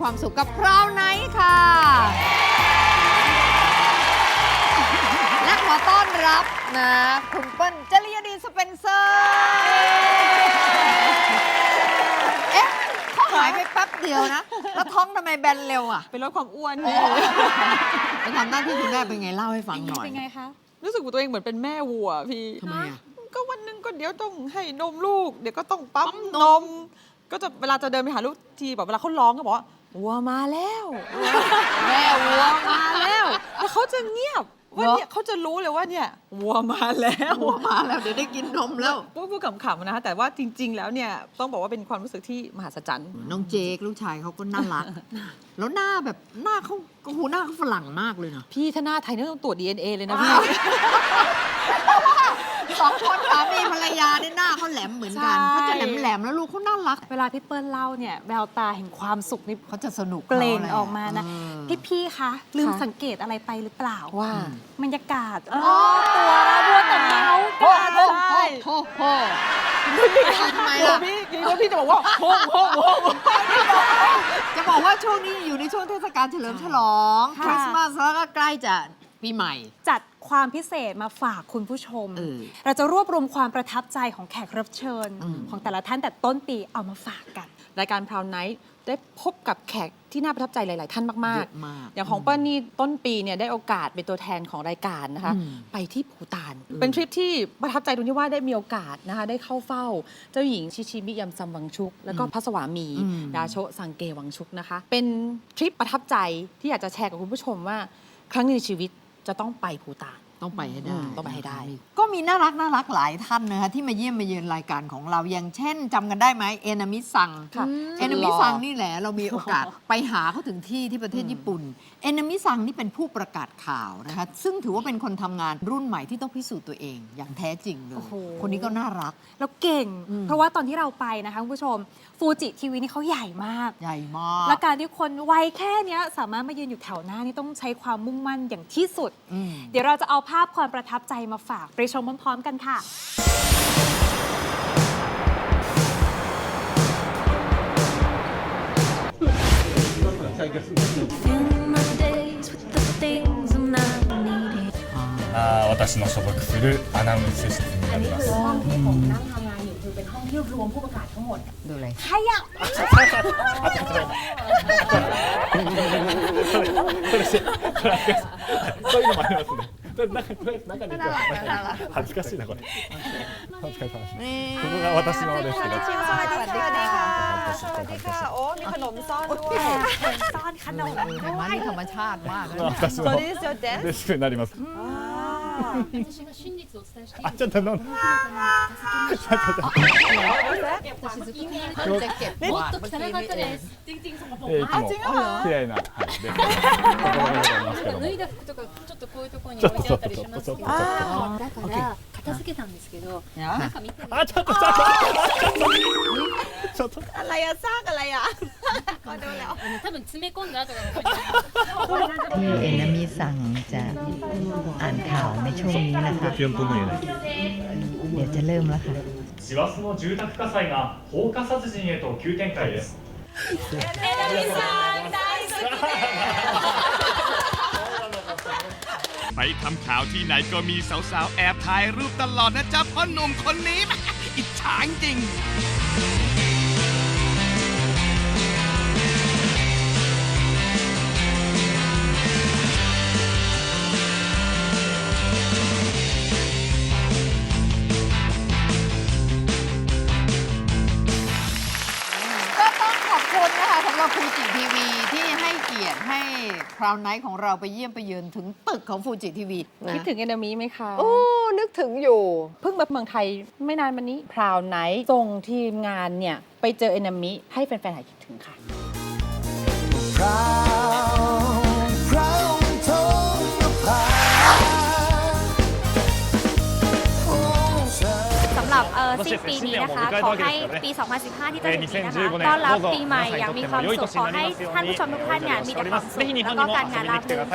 ความสุขกับพราวไนท์ค่ะ และขอต้อนรับนะคุณเปิ้ลจริยดีสเปนเซอร์ เอ๊ะเขาหายไปแป๊บเดียวนะ แล้วท้องทำไมแบนเร็วอะเป็นลดความอ้วนไปทำหน้าที่คุณแม่เป็นไงเล่าให้ฟังหน่อย เป็นไงคะ รู้สึกว่าตัวเองเหมือนเป็นแม่วัวพี่ ทำไมอะ ก็วันหนึงก็เดี๋ยวต้องให้นมลูก เดี๋ยวก็ต้องปั๊ปั๊มมนนมมก็จะเวลาจะเดินไปหาลูกทีแบบเวลาเขาร้องก็บอกว่า วัวมาแล้ว แม่วัวมาแล้วแล้วเขาจะเงียบว่าเหรอเนี่ยเขาจะรู้เลยว่าเนี่ยวัวมาแล้ววัวมาแล้วเดี๋ยวได้กินนมแล้วพูดพูดขำๆนะคะแต่ว่าจริง ๆ แล้วเนี่ยต้องบอกว่าเป็นความรู้สึกที่มหัศจรรย์น้องเจคลูกชายเขาก็น่ารัก แล้วหน้าแบบหน้าเขาโอ้โหหน้าเขาฝรั่งมากเลยนะพี่ถ้าหน้าไทยนี่ต้องตรวจ DNA เลยนะพี่ มแหลมๆแล้วลูกเขาน่ารัก เวลาพี่เปิ้ลเล่าเนี่ยแววตาแห่งความสุขนี่เขาจะสนุกเปล่งขแหออกมานะเออพี่พี่ๆคะลืมค่ะสังเกตอะไรไปหรือเปล่าว่า บรรยากาศอ๋อตัวบัวแต่เมาส์โอ้กันโหโอ้โหทำไมกลัวล่ะ พี่กลัวพี่จะบอกว่าห้องห้องห้องจะบอกว่าช่วงนี้อยู่ในช่วงเทศกาลเฉลิมฉลองคริสต์มาสแล้วก็ใกล้จะ ปีใหม่ จัดความพิเศษมาฝากคุณผู้ชม เออ เราจะรวบรวมความประทับใจของแขกรับเชิญ อืม ของแต่ละท่านแต่ต้นปีเอามาฝากกัน รายการพราวไนท์ได้พบกับแขกที่น่าประทับใจหลาย ๆ ท่านมาก เยอะมากๆอย่างของเปิ้ลนี่ต้นปีเนี่ยได้โอกาสเป็นตัวแทนของรายการนะคะ อืมไปที่ภูตาน อืม เป็นทริปที่ประทับใจตรงที่ว่าได้มีโอกาสนะคะได้เข้าเฝ้า เจ้าหญิงชิชิมิยัมซัมวังชุก แล้วก็พระสวามี อืม ดาโชสังเกวังชุกนะคะ เป็นทริปประทับใจที่อยากจะแชร์กับคุณผู้ชมว่า ครั้งหนึ่งในชีวิต จะต้องไปภูตาน ต้องไปให้ได้อืมต้องไปให้ได้ ก็มีน่ารักน่ารักหลายท่านนะคะที่มาเยี่ยมมาเยือนรายการของเราอย่างเช่นจำกันได้ไหมเอนามิซัง ค่ะ เอนามิซังนี่แหละเรามีโอกาส ไปหาเขาถึงที่ที่ประเทศญี่ปุ่น เอนามิซังนี่เป็นผู้ประกาศข่าวนะคะซึ่งถือว่าเป็นคนทำงานรุ่นใหม่ที่ต้องพิสูจน์ตัวเองอย่างแท้จริงเลโอ้ย โห คนนี้ก็น่ารัก แล้วเก่ง อืม เพราะว่าตอนที่เราไปนะคะคุณผู้ชมฟูจิทีวีนี่เขาใหญ่มาก ใหญ่มากและการที่คนวัยแค่เนี้ยสามารถมายืนอยู่แถวหน้านี่ต้องใช้ความมุ่งมั่นอย่างที่สุด อืม เดี๋ยวเราจะเอาภาพความประทับใจมาฝากไปชมพร้อมๆกันค่ะ Fill my days with the things I'm not needing. あー私の所属するアナウンス室になります。 ห้องที่ผมนั่งทำงานอยู่คือเป็นห้องที่รวมผู้ประกาศทั้งหมด ดูเลย ใครอะ そういうのもありますね。 中中中恥ずかしいなこれ。お疲れ様です。ここが私のですけど。こんにちは。こんにちは。こんにちは。お、你很浓妆哇。浓妆，你看到我。哇，你很不错，哇。私のです。です。になります。私が真実をお伝えしていあるちょっと飲んで。私ずっと気になるเขาจะเก็บ も กวา っ ด と เมื่อ 汚 กี้ かっ นี่ た เอ で ง す全然そのえーいつも綺麗なはいデスクところでございますけども脱。いだ服とかちょっとこういうところに置いてあったりしますけどだから片付けたんですけど中見てみてあちょっとちょっとちょっと。 อะไรอะซากอะไรอะก็ดูแล้ว あの多分詰め込んだ後がここに ที่เอนามิสั่งจะอ่านข่าวใน ช่วงนี้นะคะ 4分も言えない。 เดี๋ยวจะเริ่มแล้วค่ะ 師走の住宅火災が放火殺人へと急展開です ไปทำข่าวที่ไหนก็มีสาวๆ แอบถ่ายรูปตลอดนะจ๊ะพ่อหนุ่มคนนี้แหมอิจฉาจริง คุณนะคะสำหรับฟูจิทีวีที่ให้เกียรติยรติให้คราวไนท์ของเราไปเยี่ยมไปเยือนถึงตึกของฟูจิทีวีนะคิดถึงเอนามิไหมคะโอ้นึกถึงอยู่ เพิ่งมาเมืองไทยไม่นานมานี้พราวไนท์ส่งทีมงานเนี่ย ไปเจอเอนามิให้แฟนๆหายคิดถึงค่ะ รับเอ่สิ้นปีนี้นะคะ ขอให้ปี 2015 ที่จะถึงนี้นะคะต้อนรับปีใหม่อย่างมีความสุข ขอให้ท่านผู้ชมทุกท่านเนี่ยมีแต่ความสุขแล้วก็การงานราบรื่น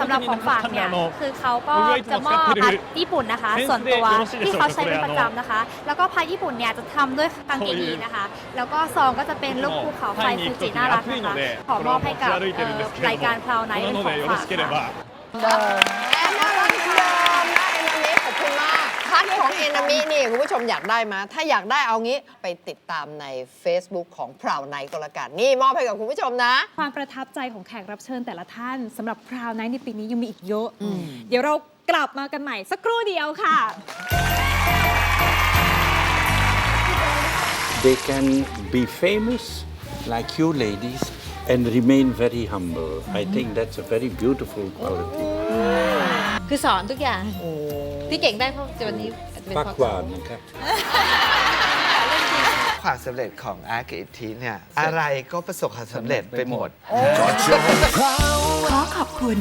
สำหรับของฝากเนี่ยคือเขาก็จะมอบพัดญี่ปุ่นนะคะ ส่วนตัวที่เขาใช้เป็นประจำนะคะ แล้วก็พัดญี่ปุ่นเนี่ยจะทำด้วยกางเกงยีนะคะ แล้วก็ซองก็จะเป็นลูกภูเขาไฟฟูจิน่ารักนะคะขอมอบให้กับรายการคลาวไนท์เป็นของฝากค่ะากพัดของเอนามินี่คุณผู้ชมอยากได้มา ถ้าอยากได้เอางี้ไปติดตามใน Facebook ของพราวไนก็แล้วกันนี่มอบให้กับคุณผู้ชมนะ ความประทับใจของแขกรับเชิญแต่ละท่านสำหรับพราวไนท์ในปีนี้ยังมีอีกเยอะ เดี๋ยวเรากลับมากันใหม่สักครู่เดียวค่ะ They can be famous like you ladies and remain very humble. I think that's a very beautiful quality. คือสอนทุกอย่าง ที่เก่งได้เพราะวันนี้เป็นเพราะปากหเขาวานนะครับ ความสำเร็จของอาร์กบอิทธิเนี่ย อะไรก็ประสบความสำเร็จไปหมด ขอขอบคุณ